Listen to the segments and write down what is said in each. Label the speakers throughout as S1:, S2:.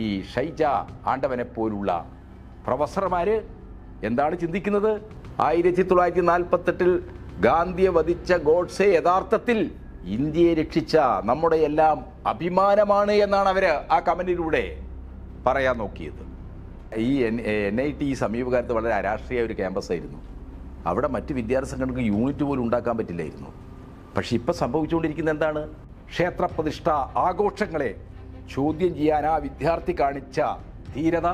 S1: ഈ ഷൈജ ആണ്ടവനെ പോലുള്ള പ്രൊഫസർമാര് എന്താണ് ചിന്തിക്കുന്നത്? ആയിരത്തി തൊള്ളായിരത്തി നാൽപ്പത്തെട്ടിൽ ഗാന്ധിയെ വധിച്ച ഗോഡ്സെ യഥാർത്ഥത്തിൽ ഇന്ത്യയെ രക്ഷിച്ച നമ്മുടെ എല്ലാം അഭിമാനമാണ് എന്നാണ് അവർ ആ കമന്റിലൂടെ പറയാൻ നോക്കിയത്. ഈ എൻ എൻ ഐ ടി സമീപകാലത്ത് വളരെ അരാഷ്ട്രീയ ഒരു ക്യാമ്പസ് ആയിരുന്നു അവിടെ മറ്റ് വിദ്യാർത്ഥി സംഘടനകൾക്ക് യൂണിറ്റ് പോലും ഉണ്ടാക്കാൻ പറ്റില്ലായിരുന്നു. പക്ഷെ ഇപ്പം സംഭവിച്ചുകൊണ്ടിരിക്കുന്നത് എന്താണ്? ക്ഷേത്രപ്രതിഷ്ഠ ആഘോഷങ്ങളെ ചോദ്യം ചെയ്യാൻ ആ വിദ്യാർത്ഥി കാണിച്ച ധീരത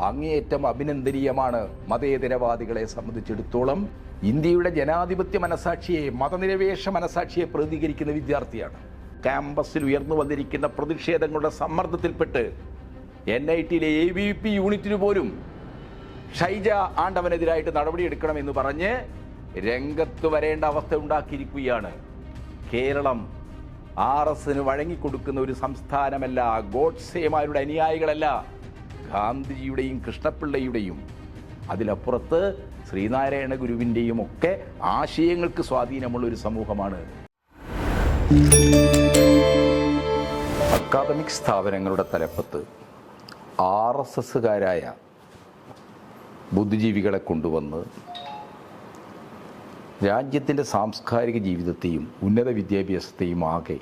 S1: അങ്ങേയറ്റം അഭിനന്ദനീയമാണ്. മതേതരവാദികളെ സംബന്ധിച്ചിടത്തോളം ഇന്ത്യയുടെ ജനാധിപത്യ മനസാക്ഷിയെ മതനിരപേക്ഷ മനസാക്ഷിയെ പ്രതികരിക്കുന്ന വിദ്യാർത്ഥിയാണ്. ക്യാമ്പസിൽ ഉയർന്നു വന്നിരിക്കുന്ന പ്രതിഷേധങ്ങളുടെ സമ്മർദ്ദത്തിൽപ്പെട്ട് എൻ ഐ ടിയിലെ എ ബി പി യൂണിറ്റിന് പോലും ഷൈജ ആണ്ടവനെതിരായിട്ട് നടപടിയെടുക്കണമെന്ന് പറഞ്ഞ് രംഗത്ത് വരേണ്ട അവസ്ഥ ഉണ്ടാക്കിയിരിക്കുകയാണ് കേരളം. ആർ എസിന് വഴങ്ങിക്കൊടുക്കുന്ന ഒരു സംസ്ഥാനമല്ല ഗോഡ്സേമാരുടെ അനുയായികളല്ല ഗാന്ധിജിയുടെയും കൃഷ്ണപിള്ളയുടെയും. അതിലപ്പുറത്ത് ശ്രീനാരായണ ഗുരുവിന്റെയും ഒക്കെ ആശയങ്ങൾക്ക് സ്വാധീനമുള്ള ഒരു സമൂഹമാണ്. അക്കാദമിക് സ്ഥാപനങ്ങളുടെ തലപ്പത്ത് ആർ എസ് എസ്സുകാരായ ബുദ്ധിജീവികളെ കൊണ്ടുവന്ന് രാജ്യത്തിന്റെ സാംസ്കാരിക ജീവിതത്തെയും ഉന്നത വിദ്യാഭ്യാസത്തെയും ആകെ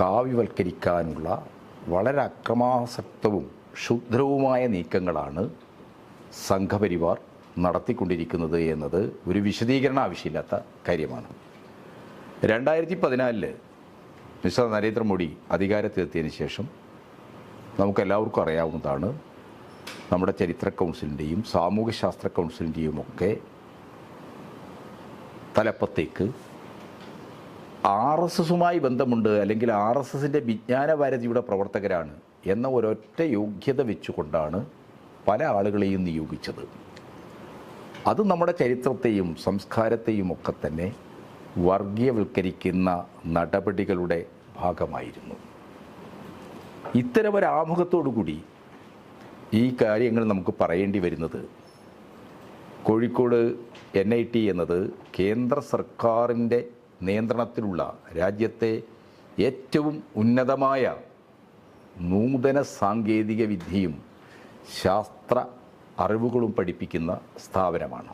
S1: കാവ്യവൽക്കരിക്കാനുള്ള വളരെ അക്രമാസക്തവും ക്ഷുദ്രവുമായ നീക്കങ്ങളാണ് സംഘപരിവാർ നടത്തിക്കൊണ്ടിരിക്കുന്നത് എന്നത് ഒരു വിശദീകരണ ആവശ്യമില്ലാത്ത കാര്യമാണ്. രണ്ടായിരത്തി പതിനാലിൽ മിസ്റ്റർ നരേന്ദ്രമോദി അധികാരത്തിലെത്തിയതിന് ശേഷം നമുക്കെല്ലാവർക്കും അറിയാവുന്നതാണ് നമ്മുടെ ചരിത്ര കൗൺസിലിന്റെയും സാമൂഹ്യശാസ്ത്ര കൗൺസിലിന്റെയും ഒക്കെ തലപ്പത്തേക്ക് ആർ എസ് എസുമായി ബന്ധമുണ്ട് അല്ലെങ്കിൽ ആർ എസ് എസിന്റെ വിജ്ഞാനഭാരതിയുടെ പ്രവർത്തകരാണ് എന്ന ഒരൊറ്റ യോഗ്യത വെച്ചുകൊണ്ടാണ് പല ആളുകളെയും നിയോഗിച്ചത്. അത് നമ്മുടെ ചരിത്രത്തെയും സംസ്കാരത്തെയും ഒക്കെ തന്നെ വർഗീയവൽക്കരിക്കുന്ന നടപടികളുടെ ഭാഗമായിരുന്നു. ഇത്തരമൊരു ആമുഖത്തോടുകൂടി ഈ കാര്യങ്ങൾ നമുക്ക് പറയേണ്ടി വരുന്നത് കോഴിക്കോട് എൻ ഐ ടി എന്നത് കേന്ദ്ര സർക്കാരിന്റെ നിയന്ത്രണത്തിലുള്ള രാജ്യത്തെ ഏറ്റവും ഉന്നതമായ നൂതന സാങ്കേതിക വിദ്യയും ശാസ്ത്ര അറിവുകളും പഠിപ്പിക്കുന്ന സ്ഥാപനമാണ്.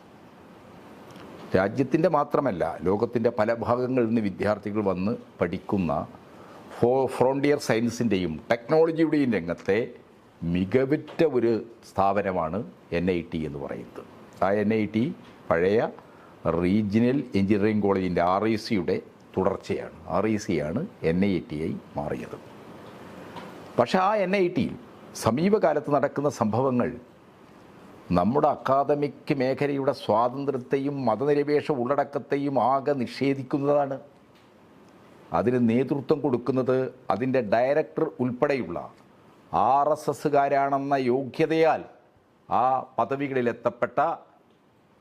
S1: രാജ്യത്തിന്റെ മാത്രമല്ല ലോകത്തിന്റെ പല ഭാഗങ്ങളിൽ നിന്ന് വിദ്യാർത്ഥികൾ വന്ന് പഠിക്കുന്ന ഫോ ഫ്രോണ്ടിയർ സയൻസിന്റെയും ടെക്നോളജിയുടെയും രംഗത്തെ മികവുറ്റ ഒരു സ്ഥാപനമാണ് എൻ ഐ ടി എന്ന് പറയുന്നത്. ആ എൻ ഐ ടി പഴയ റീജിയണൽ എഞ്ചിനീയറിംഗ് കോളേജിന്റെ ആർ ഐ സിയുടെ തുടർച്ചയാണ്. ആർ ഐ സി ആണ് എൻ ഐ ടി ആയി മാറിയത്. പക്ഷേ ആ എൻ ഐ ടിയിൽ സമീപകാലത്ത് നടക്കുന്ന സംഭവങ്ങൾ നമ്മുടെ അക്കാദമിക് മേഖലയുടെ സ്വാതന്ത്ര്യത്തെയും മതനിരപേക്ഷ ഉള്ളടക്കത്തെയും ആകെ നിഷേധിക്കുന്നതാണ്. അതിന് നേതൃത്വം കൊടുക്കുന്നത് അതിന്റെ ഡയറക്ടർ ഉൾപ്പെടെയുള്ള ആർ എസ് എസ്സുകാരാണെന്ന യോഗ്യതയാൽ ആ പദവികളിലെത്തപ്പെട്ട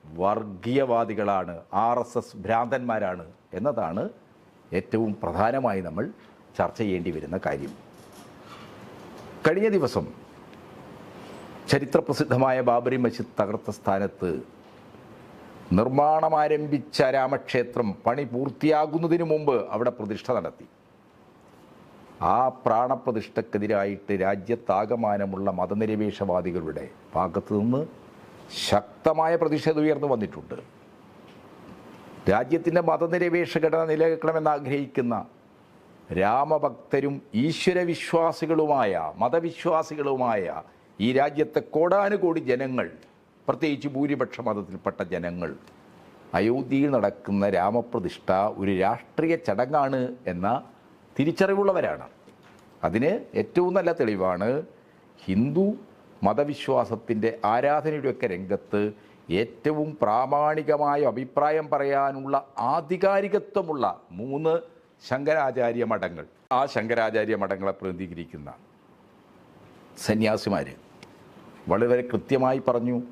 S1: വർഗീയവാദികളാണ് ആർ എസ് എസ് ഭ്രാന്തന്മാരാണ് എന്നതാണ് ഏറ്റവും പ്രധാനമായി നമ്മൾ ചർച്ച ചെയ്യേണ്ടി വരുന്ന കാര്യം. കഴിഞ്ഞ ദിവസം ചരിത്രപ്രസിദ്ധമായ ബാബറി മസ്ജിദ് തകർത്ത സ്ഥാനത്ത് നിർമ്മാണം ആരംഭിച്ച രാമക്ഷേത്രം പണി പൂർത്തിയാകുന്നതിന് മുമ്പ് അവിടെ പ്രതിഷ്ഠ നടത്തി. ആ പ്രാണപ്രതിഷ്ഠക്കെതിരായിട്ട് രാജ്യത്താകമാനമുള്ള മതനിരപേക്ഷവാദികളുടെ ഭാഗത്തു നിന്ന് ശക്തമായ പ്രതിഷേധം ഉയർന്നു വന്നിട്ടുണ്ട്. രാജ്യത്തിന്റെ മതനിരപേക്ഷ ഘടന നിലനിൽക്കണമെന്ന് ആഗ്രഹിക്കുന്ന രാമഭക്തരും ഈശ്വരവിശ്വാസികളുമായ മതവിശ്വാസികളുമായ ഈ രാജ്യത്തെ കോടാനുകോടി ജനങ്ങൾ പ്രത്യേകിച്ച് ഭൂരിപക്ഷ മതത്തിൽപ്പെട്ട ജനങ്ങൾ അയോധ്യയിൽ നടക്കുന്ന രാമപ്രതിഷ്ഠ ഒരു രാഷ്ട്രീയ ചടങ്ങാണ് എന്ന തിരിച്ചറിവുള്ളവരാണ്. അതിന് ഏറ്റവും നല്ല തെളിവാണ് ഹിന്ദു മതവിശ്വാസത്തിന്റെ ആരാധനയുടെയൊക്കെ രംഗത്ത് ഏറ്റവും പ്രാമാണികമായ അഭിപ്രായം പറയാനുള്ള ആധികാരികത്വമുള്ള മൂന്ന് ശങ്കരാചാര്യ മഠങ്ങൾ. ആ ശങ്കരാചാര്യ മഠങ്ങളെ പ്രതിനിധീകരിക്കുന്ന സന്യാസിമാർ വളരെ കൃത്യമായി പറഞ്ഞു.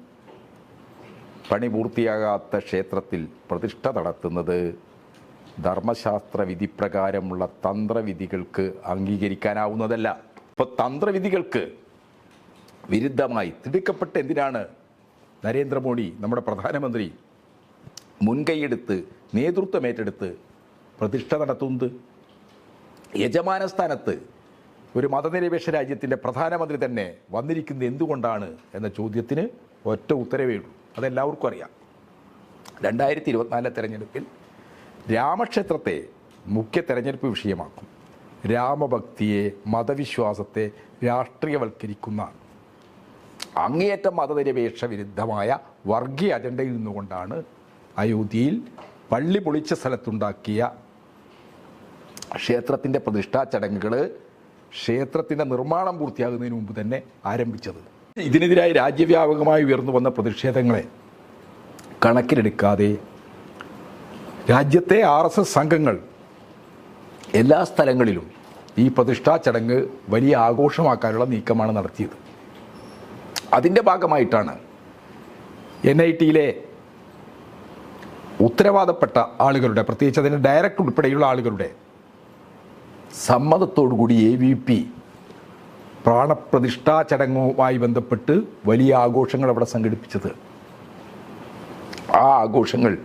S1: പണി പൂർത്തിയാകാത്ത ക്ഷേത്രത്തിൽ പ്രതിഷ്ഠ നടത്തുന്നത് ധർമ്മശാസ്ത്ര വിധിപ്രകാരമുള്ള തന്ത്രവിധികൾക്ക് അംഗീകരിക്കാനാവുന്നതല്ല. ഇപ്പോൾ തന്ത്രവിധികൾക്ക് വിരുദ്ധമായി തിടുക്കപ്പെട്ട് എന്തിനാണ് നരേന്ദ്രമോദി നമ്മുടെ പ്രധാനമന്ത്രി മുൻകൈയെടുത്ത് നേതൃത്വം ഏറ്റെടുത്ത് പ്രതിഷ്ഠ നടത്തുന്നത്? യജമാന സ്ഥാനത്ത് ഒരു മതനിരപേക്ഷ രാജ്യത്തിന്റെ പ്രധാനമന്ത്രി തന്നെ വന്നിരിക്കുന്നത് എന്തുകൊണ്ടാണ് എന്ന ചോദ്യത്തിന് ഒറ്റ ഉത്തരവേ ഉള്ളൂ. അതെല്ലാവർക്കും അറിയാം. രണ്ടായിരത്തി ഇരുപത്തിനാലിലെ തെരഞ്ഞെടുപ്പിൽ രാമക്ഷേത്രത്തെ മുഖ്യ തെരഞ്ഞെടുപ്പ് വിഷയമാക്കും. രാമഭക്തിയെ മതവിശ്വാസത്തെ രാഷ്ട്രീയവൽക്കരിക്കുന്ന അങ്ങേയറ്റം മതനിരപേക്ഷ വിരുദ്ധമായ വർഗീയ അജണ്ടയിൽ നിന്നുകൊണ്ടാണ് അയോധ്യയിൽ പള്ളി പൊളിച്ച സ്ഥലത്തുണ്ടാക്കിയ ക്ഷേത്രത്തിന്റെ പ്രതിഷ്ഠാ ചടങ്ങുകൾ ക്ഷേത്രത്തിന്റെ നിർമ്മാണം പൂർത്തിയാകുന്നതിന് മുമ്പ് തന്നെ ആരംഭിച്ചത്. ഇതിനെതിരായി രാജ്യവ്യാപകമായി ഉയർന്നു വന്ന പ്രതിഷേധങ്ങളെ കണക്കിലെടുക്കാതെ രാജ്യത്തെ ആർ എസ് എസ് സംഘങ്ങൾ എല്ലാ സ്ഥലങ്ങളിലും ഈ പ്രതിഷ്ഠാ ചടങ്ങ് വലിയ ആഘോഷമാക്കാനുള്ള നീക്കമാണ് നടത്തിയത്. അതിന്റെ ഭാഗമായിട്ടാണ് എൻ ഐ ടിയിലെ ഉത്തരവാദപ്പെട്ട ആളുകളുടെ പ്രത്യേകിച്ച് അതിന്റെ ഡയറക്ടർ ഉൾപ്പെടെയുള്ള ആളുകളുടെ സമ്മതത്തോടുകൂടി എ വി പി പ്രാണപ്രതിഷ്ഠാ ചടങ്ങുമായി ബന്ധപ്പെട്ട് വലിയ ആഘോഷങ്ങൾ അവിടെ സംഘടിപ്പിച്ചത്. ആ ആഘോഷങ്ങൾ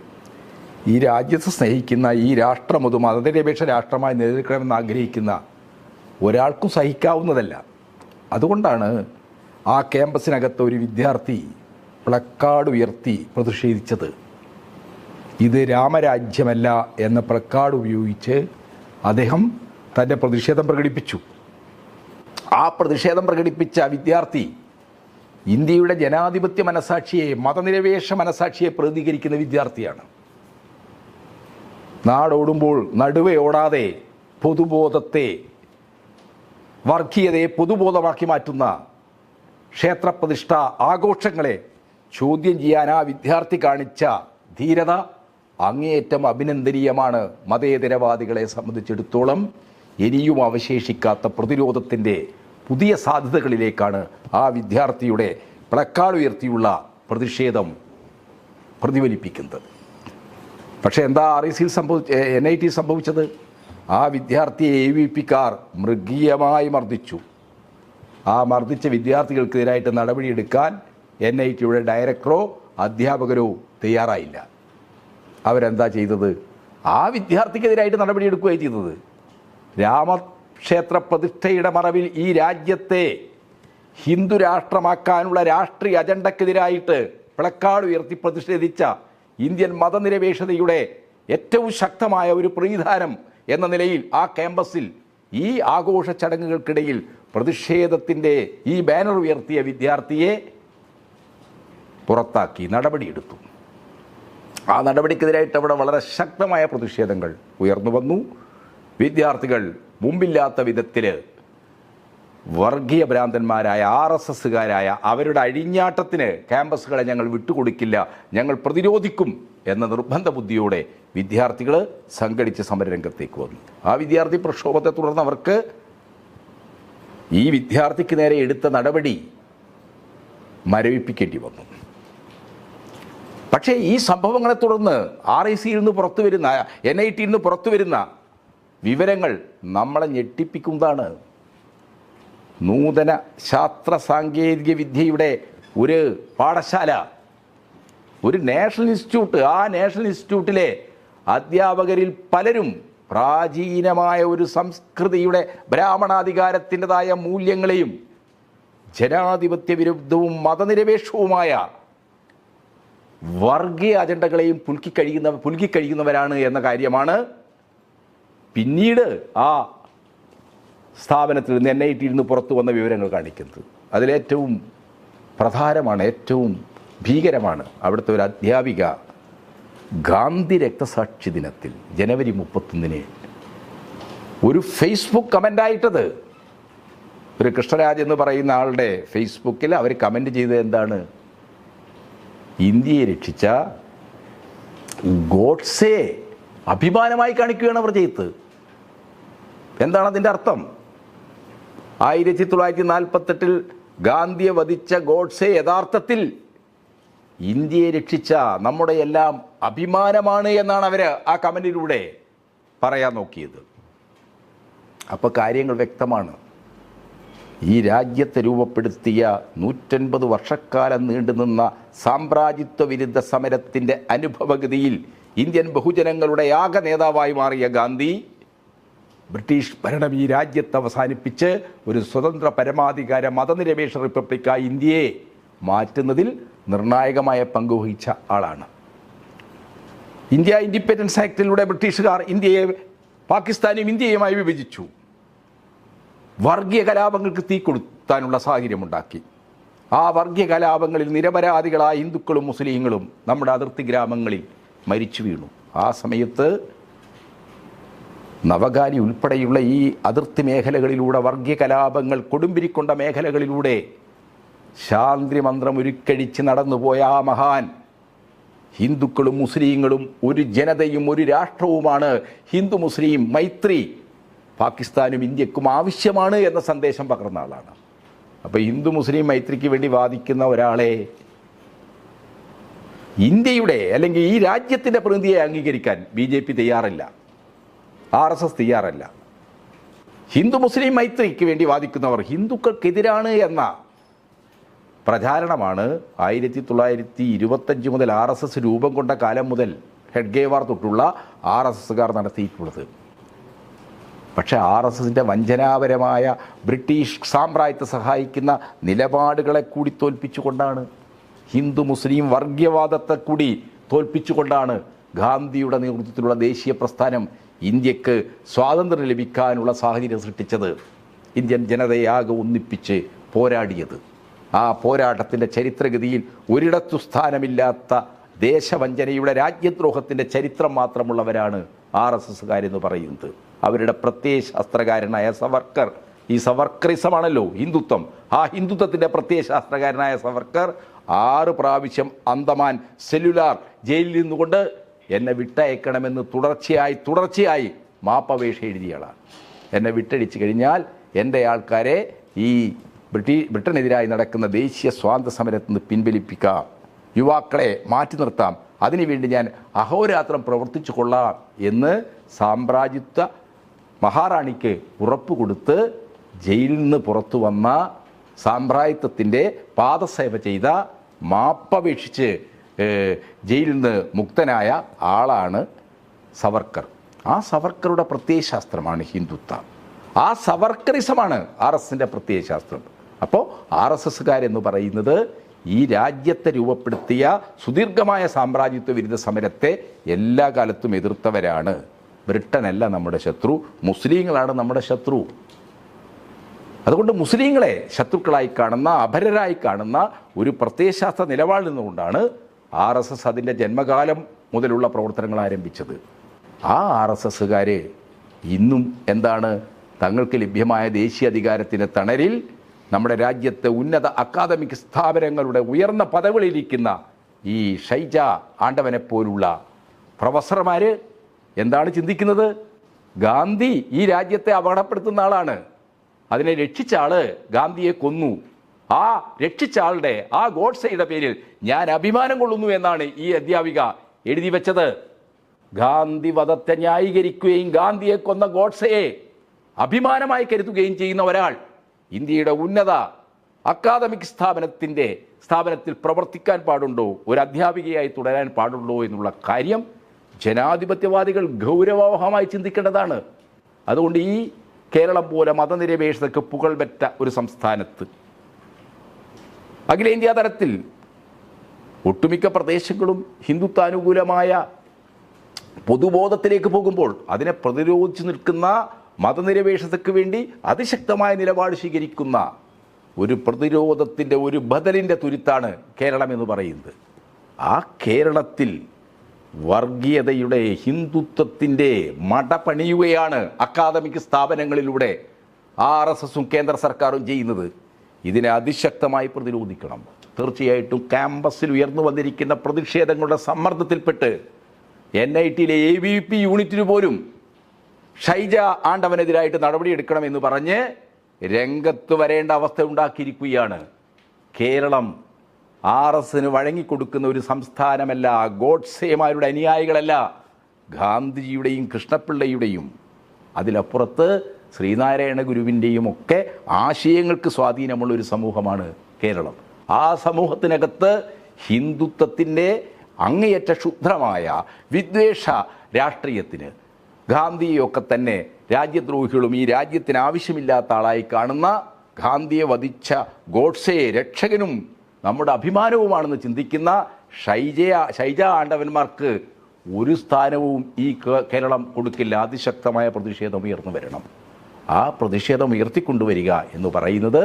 S1: ഈ രാജ്യത്തെ സ്നേഹിക്കുന്ന ഈ രാഷ്ട്രം ഒരു മതനിരപേക്ഷ രാഷ്ട്രമായി നിലനിൽക്കണമെന്ന് ആഗ്രഹിക്കുന്ന ഒരാൾക്കും സഹിക്കാവുന്നതല്ല. അതുകൊണ്ടാണ് ആ ക്യാമ്പസിനകത്ത് ഒരു വിദ്യാർത്ഥി പ്ലക്കാർഡ് ഉയർത്തി പ്രതിഷേധിച്ചത്. ഇത് രാമരാജ്യമല്ല എന്ന പ്ലക്കാർഡ് ഉപയോഗിച്ച് അദ്ദേഹം തന്റെ പ്രതിഷേധം പ്രകടിപ്പിച്ചു. ആ പ്രതിഷേധം പ്രകടിപ്പിച്ച വിദ്യാർത്ഥി ഇന്ത്യയുടെ ജനാധിപത്യ മനസാക്ഷിയെ മതനിരപേക്ഷ മനസാക്ഷിയെ പ്രതികരിക്കുന്ന വിദ്യാർത്ഥിയാണ്. നാടോടുമ്പോൾ നടുവെ ഓടാതെ പൊതുബോധത്തെ വർഗീയതയെ പൊതുബോധമാക്കി മാറ്റുന്ന ക്ഷേത്രപ്രതിഷ്ഠ ആഘോഷങ്ങളെ ചോദ്യം ചെയ്യാൻ ആ വിദ്യാർത്ഥി കാണിച്ച ധീരത അങ്ങേയറ്റം അഭിനന്ദനീയമാണ് മതേതരവാദികളെ സംബന്ധിച്ചിടത്തോളം ഇനിയും അവശേഷിക്കാത്ത പ്രതിരോധത്തിന്റെ പുതിയ സാധ്യതകളിലേക്കാണ് ആ വിദ്യാർത്ഥിയുടെ പ്ലക്കാർഡ് ഉയർത്തിയുള്ള പ്രതിഷേധം പ്രതിഫലിപ്പിക്കുന്നത്. പക്ഷേ എന്താ ആർ ഐ സിയിൽ സംഭവിച്ച എൻ ഐ ടി സംഭവിച്ചത്? ആ വിദ്യാർത്ഥിയെ എ വി പിക്കാർ മൃഗീയമായി മർദ്ദിച്ചു. ആ മർദ്ദിച്ച വിദ്യാർത്ഥികൾക്കെതിരായിട്ട് നടപടിയെടുക്കാൻ എൻ ഐ ടിയുടെ ഡയറക്ടറോ അധ്യാപകരോ തയ്യാറായില്ല. അവരെന്താ ചെയ്തത്? ആ വിദ്യാർത്ഥിക്കെതിരായിട്ട് നടപടിയെടുക്കുകയാണ് ചെയ്തത്. രാമക്ഷേത്ര പ്രതിഷ്ഠയുടെ മറവിൽ ഈ രാജ്യത്തെ ഹിന്ദു രാഷ്ട്രമാക്കാനുള്ള രാഷ്ട്രീയ അജണ്ടക്കെതിരായിട്ട് പ്ലക്കാർഡ് ഉയർത്തി പ്രതിഷേധിച്ച ഇന്ത്യൻ മതനിരപേക്ഷതയുടെ ഏറ്റവും ശക്തമായ ഒരു പ്രതിധാനം എന്ന നിലയിൽ ആ ക്യാമ്പസിൽ ഈ ആഘോഷ ചടങ്ങുകൾക്കിടയിൽ പ്രതിഷേധത്തിന്റെ ഈ ബാനർ ഉയർത്തിയ വിദ്യാർത്ഥിയെ പുറത്താക്കി നടപടിയെടുത്തു. ആ നടപടിക്കെതിരായിട്ട് അവിടെ വളരെ ശക്തമായ പ്രതിഷേധങ്ങൾ ഉയർന്നു വന്നു. വിദ്യാർത്ഥികൾ മുമ്പില്ലാത്ത വിധത്തിൽ വർഗീയ ഭ്രാന്തന്മാരായ ആർ എസ് എസ്സുകാരായ അവരുടെ അഴിഞ്ഞാട്ടത്തിന് ക്യാമ്പസുകളെ ഞങ്ങൾ വിട്ടുകൊടുക്കില്ല ഞങ്ങൾ പ്രതിരോധിക്കും എന്ന നിർബന്ധ ബുദ്ധിയോടെ വിദ്യാർത്ഥികൾ സംഘടിച്ച് സമരരംഗത്തേക്ക് വന്നു. ആ വിദ്യാർത്ഥി പ്രക്ഷോഭത്തെ തുടർന്ന് അവർക്ക് ഈ വിദ്യാർത്ഥിക്ക് നേരെ എടുത്ത നടപടി മരവിപ്പിക്കേണ്ടി വന്നു. പക്ഷേ ഈ സംഭവങ്ങളെ തുടർന്ന് ആർ ഐ സിയിൽ നിന്ന് പുറത്തു വരുന്ന എൻ ഐ ടിയിൽ നിന്ന് പുറത്തു വരുന്ന വിവരങ്ങൾ നമ്മളെ ഞെട്ടിപ്പിക്കുന്നതാണ്. നൂതന ശാസ്ത്ര സാങ്കേതിക വിദ്യയുടെ ഒരു പാഠശാല ഒരു നാഷണൽ ഇൻസ്റ്റിറ്റ്യൂട്ട്. ആ നാഷണൽ ഇൻസ്റ്റിറ്റ്യൂട്ടിലെ അധ്യാപകരിൽ പലരും പ്രാചീനമായ ഒരു സംസ്കൃതിയുടെ ബ്രാഹ്മണാധികാരത്തിന്റെതായ മൂല്യങ്ങളെയും ജനാധിപത്യ വിരുദ്ധവും മതനിരപേക്ഷവുമായ വർഗീയ അജണ്ടകളെയും പുൽക്കി കഴിയുന്ന പുൽക്കി കഴിയുന്നവരാണ് എന്ന കാര്യമാണ് പിന്നീട് ആ സ്ഥാപനത്തിൽ നിന്ന് എൻ ഐ ടിയിൽ നിന്ന് പുറത്തു വന്ന വിവരങ്ങൾ കാണിക്കുന്നത്. അതിലേറ്റവും പ്രധാനമാണ് ഏറ്റവും ഭീകരമാണ് അവിടുത്തെ ഒരു അധ്യാപിക ഗാന്ധി രക്തസാക്ഷി ദിനത്തിൽ ജനുവരി മുപ്പത്തൊന്നിന് ഒരു ഫേസ്ബുക്ക് കമന്റായിട്ടത് ഒരു കൃഷ്ണരാജ് എന്ന് പറയുന്ന ആളുടെ ഫേസ്ബുക്കിൽ അവർ കമന്റ് ചെയ്തത് എന്താണ്? ഇന്ത്യയെ രക്ഷിച്ച ഗോഡ്സെ അഭിമാനമായി കാണിക്കുകയാണ് അവർ ചെയ്ത് എന്താണ് അതിന്റെ അർത്ഥം? ആയിരത്തി തൊള്ളായിരത്തി നാൽപ്പത്തെട്ടിൽ ഗാന്ധിയെ വധിച്ച ഗോഡ്സെ യഥാർത്ഥത്തിൽ ഇന്ത്യയെ രക്ഷിച്ച നമ്മുടെ എല്ലാം അഭിമാനമാണ് എന്നാണ് അവർ ആ കമന്റിലൂടെ പറയാൻ നോക്കിയത്. അപ്പോൾ കാര്യങ്ങൾ വ്യക്തമാണ്. ഈ രാജ്യത്തെ രൂപപ്പെടുത്തിയ നൂറ്റൻപത് വർഷക്കാലം നീണ്ടുനിന്ന സാമ്രാജ്യത്വ വിരുദ്ധ സമരത്തിന്റെ അനുഭവഗതിയിൽ ഇന്ത്യൻ ബഹുജനങ്ങളുടെ ആക നേതാവായി മാറിയ ഗാന്ധി ബ്രിട്ടീഷ് ഭരണം ഈ രാജ്യത്ത് അവസാനിപ്പിച്ച് ഒരു സ്വതന്ത്ര പരമാധികാര മതനിരപേക്ഷ റിപ്പബ്ലിക്കായി ഇന്ത്യയെ മാറ്റുന്നതിൽ നിർണായകമായ പങ്കുവഹിച്ച ആളാണ്. ഇന്ത്യ ഇൻഡിപെൻഡൻസ് ആക്ടിലൂടെ ബ്രിട്ടീഷുകാർ ഇന്ത്യയെ പാകിസ്ഥാനും ഇന്ത്യയുമായി വിഭജിച്ചു. വർഗീയ കലാപങ്ങൾക്ക് തീ കൊടുത്താനുള്ള സാഹചര്യമുണ്ടാക്കി. ആ വർഗീയ കലാപങ്ങളിൽ നിരപരാധികളായ ഹിന്ദുക്കളും മുസ്ലിങ്ങളും നമ്മുടെ അതിർത്തി ഗ്രാമങ്ങളിൽ മരിച്ചു വീണു. ആ സമയത്ത് നവകാരി ഉൾപ്പെടെയുള്ള ഈ അതിർത്തി മേഖലകളിലൂടെ വർഗീയ കലാപങ്ങൾ കൊടുമ്പിരിക്കൊണ്ട മേഖലകളിലൂടെ ശാന്തി മന്ത്രം ഉരുക്കഴിച്ച് നടന്നുപോയ ആ മഹാൻ ഹിന്ദുക്കളും മുസ്ലിങ്ങളും ഒരു ജനതയും ഒരു രാഷ്ട്രവുമാണ്. ഹിന്ദു മുസ്ലിം മൈത്രി. പാകിസ്ഥാനും ഇന്ത്യക്കും ആവശ്യമാണ് എന്ന സന്ദേശം പകർന്ന ആളാണ്. അപ്പോൾ ഹിന്ദു മുസ്ലിം മൈത്രിക്ക് വേണ്ടി വാദിക്കുന്ന ഒരാളെ ഇന്ത്യയുടെ അല്ലെങ്കിൽ ഈ രാജ്യത്തിന്റെ പ്രതിനിധിയെ അംഗീകരിക്കാൻ ബി ജെ പി തയ്യാറല്ല. ആർ എസ് എസ് തയ്യാറല്ല. ഹിന്ദു മുസ്ലിം മൈത്രിക്ക് വേണ്ടി വാദിക്കുന്നവർ ഹിന്ദുക്കൾക്കെതിരാണ് എന്ന പ്രചാരണമാണ് ആയിരത്തി തൊള്ളായിരത്തി ഇരുപത്തഞ്ച് മുതൽ ആർ എസ് എസ് രൂപം കൊണ്ട കാലം മുതൽ ഹെഡ്ഗേവാർ തൊട്ടുള്ള ആർ എസ് എസ്സുകാർ നടത്തിയിട്ടുള്ളത്. പക്ഷേ ആർ എസ് എസിന്റെ വഞ്ചനാപരമായ ബ്രിട്ടീഷ് സാമ്രാജ്യത്തെ സഹായിക്കുന്ന നിലപാടുകളെ കൂടി തോൽപ്പിച്ചുകൊണ്ടാണ് ഹിന്ദു മുസ്ലിം വർഗീയവാദത്തെ കൂടി തോൽപ്പിച്ചുകൊണ്ടാണ് ഗാന്ധിയുടെ നേതൃത്വത്തിലുള്ള ദേശീയ പ്രസ്ഥാനം ഇന്ത്യയ്ക്ക് സ്വാതന്ത്ര്യം ലഭിക്കാനുള്ള സാഹചര്യം സൃഷ്ടിച്ചത്. ഇന്ത്യൻ ജനതയാകെ ഒന്നിപ്പിച്ച് പോരാടിയത്. ആ പോരാട്ടത്തിന്റെ ചരിത്രഗതിയിൽ ഒരിടത്തു സ്ഥാനമില്ലാത്ത ദേശവഞ്ചനയുടെ രാജ്യദ്രോഹത്തിന്റെ ചരിത്രം മാത്രമുള്ളവരാണ് ആർ എസ് എസ്സുകാരെന്ന് പറയുന്നത്. അവരുടെ പ്രത്യയ ശാസ്ത്രകാരനായ സവർക്കർ ഈ സവർക്കറിസമാണല്ലോ ഹിന്ദുത്വം. ആ ഹിന്ദുത്വത്തിന്റെ പ്രത്യയ ശാസ്ത്രകാരനായ സവർക്കർ ആറ് പ്രാവശ്യം അന്തമാൻ സെല്ലുലാർ ജയിലിൽ നിന്നുകൊണ്ട് എന്നെ വിട്ടയക്കണമെന്ന് തുടർച്ചയായി തുടർച്ചയായി മാപ്പപേക്ഷ എഴുതിയാളാണ് എന്നെ വിട്ടടിച്ചു കഴിഞ്ഞാൽ എന്റെ ആൾക്കാരെ ഈ ബ്രിട്ടീഷ് ബ്രിട്ടനെതിരായി നടക്കുന്ന ദേശീയ സ്വാതന്ത്ര്യ സമരത്തിൽ നിന്ന് പിൻവലിപ്പിക്കാം. യുവാക്കളെ മാറ്റി നിർത്താം. അതിനുവേണ്ടി ഞാൻ അഹോരാത്രം പ്രവർത്തിച്ചു കൊള്ളാം എന്ന് സാമ്രാജ്യത്വ മഹാറാണിക്ക് ഉറപ്പ് കൊടുത്ത് ജയിലിൽ നിന്ന് പുറത്തു വന്ന സാമ്രാജ്യത്വത്തിന്റെ പാദസേവ ചെയ്ത മാപ്പപേക്ഷിച്ച് ജയിലിൽ നിന്ന് മുക്തനായ ആളാണ് സവർക്കർ. ആ സവർക്കറുടെ പ്രത്യയശാസ്ത്രമാണ് ഹിന്ദുത്വം. ആ സവർക്കറിസമാണ് ആർ എസ് എസിന്റെ പ്രത്യയശാസ്ത്രം. അപ്പോൾ ആർ എസ് എസ്സുകാരെന്ന് പറയുന്നത് ഈ രാജ്യത്തെ രൂപപ്പെടുത്തിയ സുദീർഘമായ സാമ്രാജ്യത്വ വിരുദ്ധ സമരത്തെ എല്ലാ കാലത്തും എതിർത്തവരാണ്. ബ്രിട്ടനല്ല നമ്മുടെ ശത്രു മുസ്ലിങ്ങളാണ് നമ്മുടെ ശത്രു. അതുകൊണ്ട് മുസ്ലിങ്ങളെ ശത്രുക്കളായി കാണുന്ന അപരരായി കാണുന്ന ഒരു പ്രത്യയശാസ്ത്ര നിലപാടിൽ നിന്നുകൊണ്ടാണ് ആർ എസ് എസ് അതിന്റെ ജന്മകാലം മുതലുള്ള പ്രവർത്തനങ്ങൾ ആരംഭിച്ചത്. ആ ആർ എസ് എസ്സുകാർ ഇന്നും എന്താണ്? തങ്ങൾക്ക് ലഭ്യമായ ദേശീയ അധികാരത്തിന്റെ തണലിൽ നമ്മുടെ രാജ്യത്തെ ഉന്നത അക്കാദമിക് സ്ഥാപനങ്ങളുടെ ഉയർന്ന പദവികളിലിരിക്കുന്ന ഈ ഷൈജ ആണ്ടവനെ പോലുള്ള പ്രൊഫസർമാർ എന്താണ് ചിന്തിക്കുന്നത്? ഗാന്ധി ഈ രാജ്യത്തെ അപകടപ്പെടുത്തുന്ന ആളാണ്. അതിനെ രക്ഷിച്ച ആൾ ഗാന്ധിയെ കൊന്നു. ആ രക്ഷിച്ച ആളുടെ ആ ഗോഡ്സയുടെ പേരിൽ ഞാൻ അഭിമാനം കൊള്ളുന്നു എന്നാണ് ഈ അധ്യാപിക എഴുതി വെച്ചത്. ഗാന്ധി വധത്തെ ന്യായീകരിക്കുകയും ഗാന്ധിയെ കൊന്ന ഗോഡ്സയെ അഭിമാനമായി കരുതുകയും ചെയ്യുന്ന ഒരാൾ ഇന്ത്യയുടെ ഉന്നത അക്കാദമിക് സ്ഥാപനത്തിന്റെ സ്ഥാപനത്തിൽ പ്രവർത്തിക്കാൻ പാടുണ്ടോ? ഒരു അധ്യാപികയായി തുടരാൻ പാടുള്ളൂ എന്നുള്ള കാര്യം ജനാധിപത്യവാദികൾ ഗൗരവവഹമായി ചിന്തിക്കേണ്ടതാണ്. അതുകൊണ്ട് ഈ കേരളം പോലെ മതനിരപേക്ഷതയ്ക്ക് പുകൾ പറ്റ ഒരു സംസ്ഥാനത്ത്. അഖിലേന്ത്യാ തലത്തിൽ ഒട്ടുമിക്ക പ്രദേശങ്ങളും ഹിന്ദുത്വാനുകൂലമായ പൊതുബോധത്തിലേക്ക് പോകുമ്പോൾ അതിനെ പ്രതിരോധിച്ചു നിൽക്കുന്ന മതനിരപേക്ഷതയ്ക്ക് വേണ്ടി അതിശക്തമായ നിലപാട് സ്വീകരിക്കുന്ന ഒരു പ്രതിരോധത്തിന്റെ ഒരു ബദലിന്റെ തുരുത്താണ് കേരളം എന്ന് പറയുന്നത്. ആ കേരളത്തിൽ വർഗീയതയുടെ ഹിന്ദുത്വത്തിന്റെ മട പണിയുകയാണ് അക്കാദമിക് സ്ഥാപനങ്ങളിലൂടെ ആർ എസ് എസും കേന്ദ്ര സർക്കാരും ചെയ്യുന്നത്. ഇതിനെ അതിശക്തമായി പ്രതിരോധിക്കണം. തീർച്ചയായിട്ടും ക്യാമ്പസിൽ ഉയർന്നു വന്നിരിക്കുന്ന പ്രതിഷേധങ്ങളുടെ സമ്മർദ്ദത്തിൽപ്പെട്ട് എൻ ഐ ടിയിലെ എ വി പി യൂണിറ്റിന് പോലും ഷൈജ ആണ്ടവനെതിരായിട്ട് നടപടിയെടുക്കണമെന്ന് പറഞ്ഞ് രംഗത്ത് വരേണ്ട അവസ്ഥ ഉണ്ടാക്കിയിരിക്കുകയാണ്. കേരളം ആർ എസിന് വഴങ്ങിക്കൊടുക്കുന്ന ഒരു സംസ്ഥാനമല്ല ഗോഡ്സേമാരുടെ അനുയായികളല്ല ഗാന്ധിജിയുടെയും കൃഷ്ണപിള്ളയുടെയും. അതിലപ്പുറത്ത് ശ്രീനാരായണ ഗുരുവിന്റെയും ഒക്കെ ആശയങ്ങൾക്ക് സ്വാധീനമുള്ള ഒരു സമൂഹമാണ് കേരളം. ആ സമൂഹത്തിനകത്ത് ഹിന്ദുത്വത്തിന്റെ അങ്ങേയറ്റ ക്ഷുദ്രമായ വിദ്വേഷ രാഷ്ട്രീയത്തിന് ഗാന്ധിയൊക്കെ തന്നെ രാജ്യദ്രോഹികളും ഈ രാജ്യത്തിന് ആവശ്യമില്ലാത്ത ആളായി കാണുന്ന ഗാന്ധിയെ വധിച്ച ഗോഡ്സയെ രക്ഷകനും നമ്മുടെ അഭിമാനവുമാണെന്ന് ചിന്തിക്കുന്ന ഷൈജ ഷൈജ ആണ്ടവന്മാർക്ക് ഒരു സ്ഥാനവും ഈ കേരളം കൊടുക്കില്ല. അതിശക്തമായ പ്രതിഷേധം ഉയർന്നു വരണം. ആ പ്രതിഷേധം ഉയർത്തിക്കൊണ്ടുവരിക എന്ന് പറയുന്നത്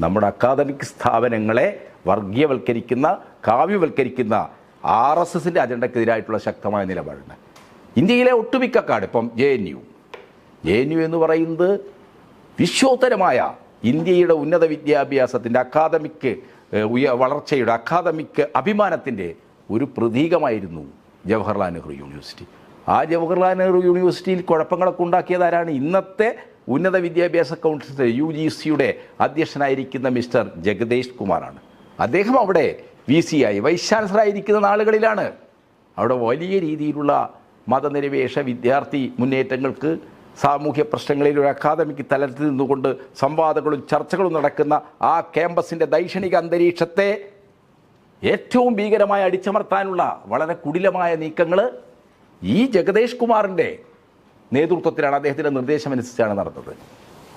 S1: നമ്മുടെ അക്കാദമിക് സ്ഥാപനങ്ങളെ വർഗീയവൽക്കരിക്കുന്ന കാവ്യവൽക്കരിക്കുന്ന ആർ എസ് എസിന്റെ അജണ്ടക്കെതിരായിട്ടുള്ള ശക്തമായ നിലപാടാണ്. ഇന്ത്യയിലെ ഒട്ടുമിക്ക കാട് ഇപ്പം J N U. J N U എന്ന് പറയുന്നത് വിശ്വോത്തരമായ ഇന്ത്യയുടെ ഉന്നത വിദ്യാഭ്യാസത്തിന്റെ അക്കാദമിക് ഉയ വളർച്ചയുടെ അക്കാദമിക് അഭിമാനത്തിന്റെ ഒരു പ്രതീകമായിരുന്നു ജവഹർലാൽ നെഹ്റു യൂണിവേഴ്സിറ്റി. ആ ജവഹർലാൽ നെഹ്റു യൂണിവേഴ്സിറ്റിയിൽ കുഴപ്പങ്ങളൊക്കെ ഉണ്ടാക്കിയതാരാണ് ഇന്നത്തെ ഉന്നത വിദ്യാഭ്യാസ കൗൺസിൽ യു ജി സിയുടെ അധ്യക്ഷനായിരിക്കുന്ന മിസ്റ്റർ ജഗദേഷ് കുമാറാണ്. അദ്ദേഹം അവിടെ വി സി ആയി വൈസ് ചാൻസലറായിരിക്കുന്ന നാളുകളിലാണ്. അവിടെ വലിയ രീതിയിലുള്ള മതനിരപേക്ഷ വിദ്യാർത്ഥി മുന്നേറ്റങ്ങൾക്ക് സാമൂഹ്യ പ്രശ്നങ്ങളിൽ ഒരു അക്കാദമിക് തലത്തിൽ നിന്നുകൊണ്ട് സംവാദങ്ങളും ചർച്ചകളും നടക്കുന്ന ആ ക്യാമ്പസിന്റെ ദൈക്ഷണിക അന്തരീക്ഷത്തെ ഏറ്റവും ഭീകരമായി അടിച്ചമർത്താനുള്ള വളരെ കുടിലമായ നീക്കങ്ങൾ ഈ ജഗദേഷ് കുമാറിന്റെ നേതൃത്വത്തിലാണ് അദ്ദേഹത്തിന്റെ നിർദ്ദേശം നിർദ്ദേശമനുസരിച്ചാണ് നടന്നത്.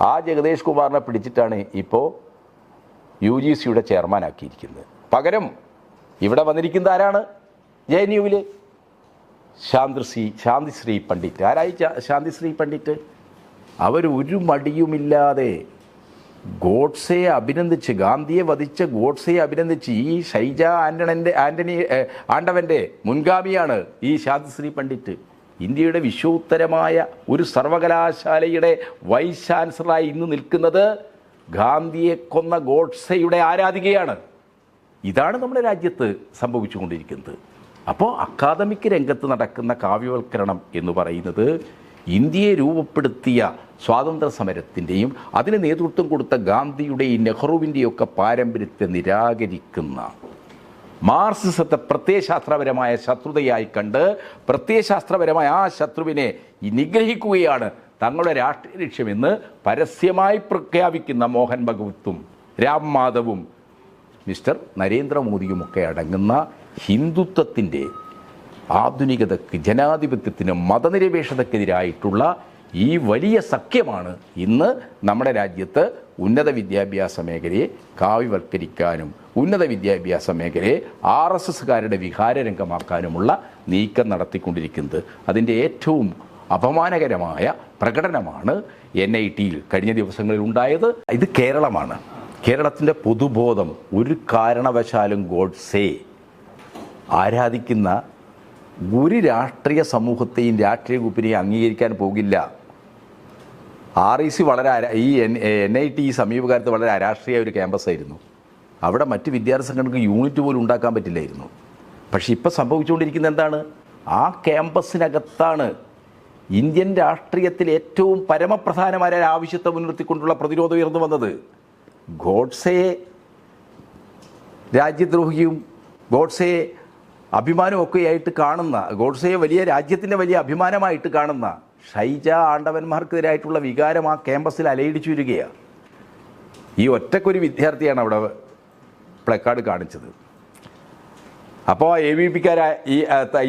S1: ആ ജഗദേഷ് കുമാറിനെ പിടിച്ചിട്ടാണ് ഇപ്പോൾ യു ജി സിയുടെ ചെയർമാനാക്കിയിരിക്കുന്നത്. പകരം ഇവിടെ വന്നിരിക്കുന്ന ആരാണ്? ജെ എൻ യുവിൽ ശാന്തിശ്രീ ശാന്തിശ്രീ പണ്ഡിറ്റ്. ആരായി ശാന്തിശ്രീ പണ്ഡിറ്റ്? അവരൊരു മടിയുമില്ലാതെ ഗോഡ്സയെ അഭിനന്ദിച്ച് ഗാന്ധിയെ വധിച്ച ഗോഡ്സയെ അഭിനന്ദിച്ച് ഈ ഷൈജ ആന്റണന്റെ ആന്റണി ആണ്ടവന്റെ മുൻഗാമിയാണ് ഈ ശാന്തിശ്രീ പണ്ഡിറ്റ്. ഇന്ത്യയുടെ വിശ്വോത്തരമായ ഒരു സർവകലാശാലയുടെ വൈസ് ചാൻസലറായി ഇന്ന് നിൽക്കുന്നത് ഗാന്ധിയെ കൊന്ന ഗോഡ്സയുടെ ആരാധികയാണ്. ഇതാണ് നമ്മുടെ രാജ്യത്ത് സംഭവിച്ചുകൊണ്ടിരിക്കുന്നത്. അപ്പോൾ അക്കാദമിക് രംഗത്ത് നടക്കുന്ന കാവ്യവൽക്കരണം എന്ന് പറയുന്നത് ഇന്ത്യയെ രൂപപ്പെടുത്തിയ സ്വാതന്ത്ര്യ സമരത്തിന്റെയും അതിന് നേതൃത്വം കൊടുത്ത ഗാന്ധിയുടെയും നെഹ്റുവിന്റെയും ഒക്കെ പാരമ്പര്യത്തെ നിരാകരിക്കുന്ന മാർസിസത്തെ പ്രത്യയശാസ്ത്രപരമായ ശത്രുതയായി കണ്ട് പ്രത്യയശാസ്ത്രപരമായ ആ ശത്രുവിനെ നിഗ്രഹിക്കുകയാണ് തങ്ങളുടെ രാഷ്ട്രീയ ലക്ഷ്യമെന്ന് പരസ്യമായി പ്രഖ്യാപിക്കുന്ന മോഹൻ ഭഗവത്തും രാം മാധവും മിസ്റ്റർ നരേന്ദ്രമോദിയുമൊക്കെ അടങ്ങുന്ന ഹിന്ദുത്വത്തിന്റെ ആധുനികതയ്ക്ക് ജനാധിപത്യത്തിന് മതനിരപേക്ഷതക്കെതിരായിട്ടുള്ള ഈ വലിയ സഖ്യമാണ് ഇന്ന് നമ്മുടെ രാജ്യത്ത് ഉന്നത വിദ്യാഭ്യാസ മേഖലയെ കാവ്യവൽക്കരിക്കാനും ഉന്നത വിദ്യാഭ്യാസ മേഖലയെ ആർ എസ് എസ്സുകാരുടെ വിഹാരരംഗമാക്കാനുമുള്ള നീക്കം നടത്തിക്കൊണ്ടിരിക്കുന്നത്. അതിന്റെ ഏറ്റവും അപമാനകരമായ പ്രകടനമാണ് എൻ ഐ ടിയിൽ കഴിഞ്ഞ ദിവസങ്ങളിൽ ഉണ്ടായത്. ഇത് കേരളമാണ്. കേരളത്തിന്റെ പൊതുബോധം ഒരു കാരണവശാലും ഗോഡ്സേ ആരാധിക്കുന്ന ഒരു രാഷ്ട്രീയ സമൂഹത്തെയും രാഷ്ട്രീയ ഗ്രൂപ്പിനെയും അംഗീകരിക്കാൻ പോകില്ല. ആർ ഇ സി വളരെ ഈ എൻ എൻ ഐ ടി ഈ സമീപകാലത്ത് വളരെ അരാഷ്ട്രീയ ഒരു ക്യാമ്പസ് ആയിരുന്നു. അവിടെ മറ്റ് വിദ്യാർത്ഥി സംഘടനകൾക്ക് യൂണിറ്റ് പോലും ഉണ്ടാക്കാൻ പറ്റില്ലായിരുന്നു. പക്ഷേ ഇപ്പോൾ സംഭവിച്ചുകൊണ്ടിരിക്കുന്നത് എന്താണ്? ആ ക്യാമ്പസിനകത്താണ് ഇന്ത്യൻ രാഷ്ട്രീയത്തിൽ ഏറ്റവും പരമപ്രധാനമായ ആവശ്യത്തെ മുൻനിർത്തിക്കൊണ്ടുള്ള പ്രതിരോധം ഉയർന്നു വന്നത്. ഗോഡ്സയെ രാജ്യദ്രോഹിയും ഗോഡ്സയെ അഭിമാനമൊക്കെ ആയിട്ട് കാണുന്ന ഗോഡ്സയെ വലിയ രാജ്യത്തിന്റെ വലിയ അഭിമാനമായിട്ട് കാണുന്ന ഷൈജ ആണ്ടവന്മാർക്കെതിരായിട്ടുള്ള വികാരം ആ ക്യാമ്പസിൽ അലയിടിച്ചു വരികയാണ് ഈ ഒറ്റക്കൊരു വിദ്യാർത്ഥിയാണ് അവിടെ പ്ലക്കാർഡ് കാണിച്ചത്. അപ്പോൾ എ വി ഈ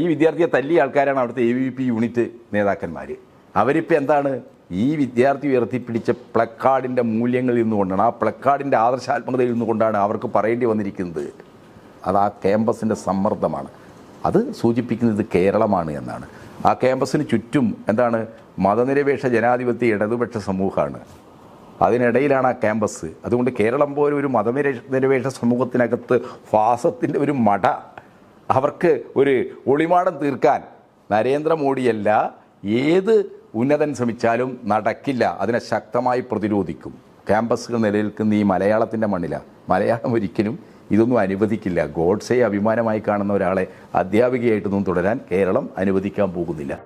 S1: ഈ വിദ്യാർത്ഥിയെ തല്ലിയ ആൾക്കാരാണ് അവിടുത്തെ എ വി പി യൂണിറ്റ് നേതാക്കന്മാർ അവരിപ്പോൾ എന്താണ്? ഈ വിദ്യാർത്ഥി ഉയർത്തിപ്പിടിച്ച പ്ലക്കാർഡിന്റെ മൂല്യങ്ങളിൽ നിന്നുകൊണ്ടാണ് ആ പ്ലക്കാർഡിന്റെ ആദർശാത്മകതയിൽ നിന്നുകൊണ്ടാണ് അവർക്ക് പറയേണ്ടി വന്നിരിക്കുന്നത്. അത് ആ ക്യാമ്പസിന്റെ സമ്മർദ്ദമാണ്. അത് സൂചിപ്പിക്കുന്നത് കേരളമാണ് എന്നാണ്. ആ ക്യാമ്പസിന് ചുറ്റും എന്താണ്? മതനിരപേക്ഷ ജനാധിപത്യ ഇടതുപക്ഷ സമൂഹമാണ്. അതിനിടയിലാണ് ആ ക്യാമ്പസ്. അതുകൊണ്ട് കേരളം പോലെ ഒരു മതനിരപേക്ഷ നിരപേക്ഷ സമൂഹത്തിനകത്ത് ഫാസത്തിന്റെ ഒരു മട അവർക്ക് ഒരു ഒളിമാടം തീർക്കാൻ നരേന്ദ്രമോദിയല്ല ഏത് ഉന്നതൻ ശ്രമിച്ചാലും നടക്കില്ല. അതിനെ ശക്തമായി പ്രതിരോധിക്കും. ക്യാമ്പസുകൾ നിലനിൽക്കുന്ന ഈ മലയാളത്തിന്റെ മണ്ണിലാണ് മലയാളം ഒരിക്കലും ഇതൊന്നും അനുവദിക്കില്ല. ഗോഡ്സെ അഭിമാനമായി കാണുന്ന ഒരാളെ അധ്യാപികയായിട്ടൊന്നും തുടരാൻ കേരളം അനുവദിക്കാൻ പോകുന്നില്ല.